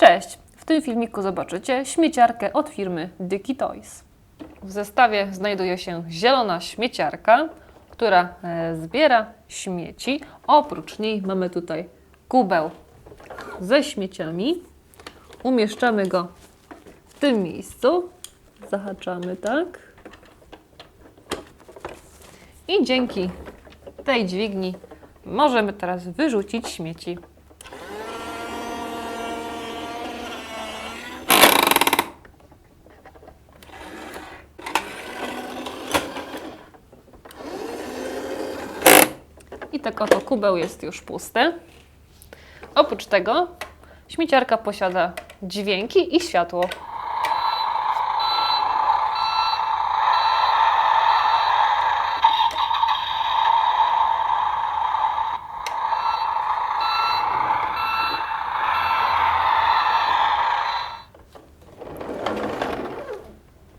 Cześć! W tym filmiku zobaczycie śmieciarkę od firmy Dicky Toys. W zestawie znajduje się zielona śmieciarka, która e, zbiera śmieci. Oprócz niej mamy tutaj kubeł ze śmieciami. Umieszczamy go w tym miejscu. Zahaczamy tak. I dzięki tej dźwigni możemy teraz wyrzucić śmieci. I tak oto kubeł jest już pusty. Oprócz tego śmieciarka posiada dźwięki i światło.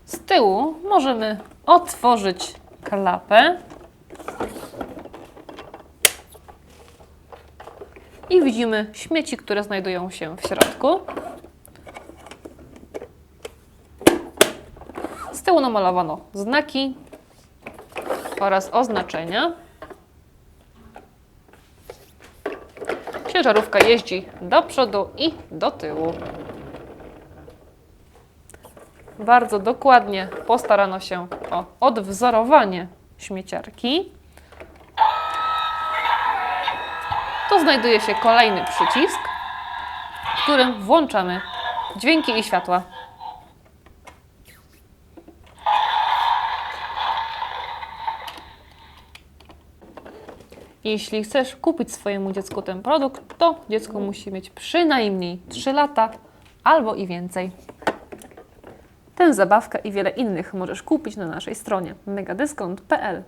Z tyłu możemy otworzyć klapę i widzimy śmieci, które znajdują się w środku. Z tyłu namalowano znaki oraz oznaczenia. Ciężarówka jeździ do przodu i do tyłu. Bardzo dokładnie postarano się o odwzorowanie śmieciarki. Tu znajduje się kolejny przycisk, w którym włączamy dźwięki i światła. Jeśli chcesz kupić swojemu dziecku ten produkt, to dziecko musi mieć przynajmniej 3 lata albo i więcej. Tę zabawkę i wiele innych możesz kupić na naszej stronie megadyskont.pl.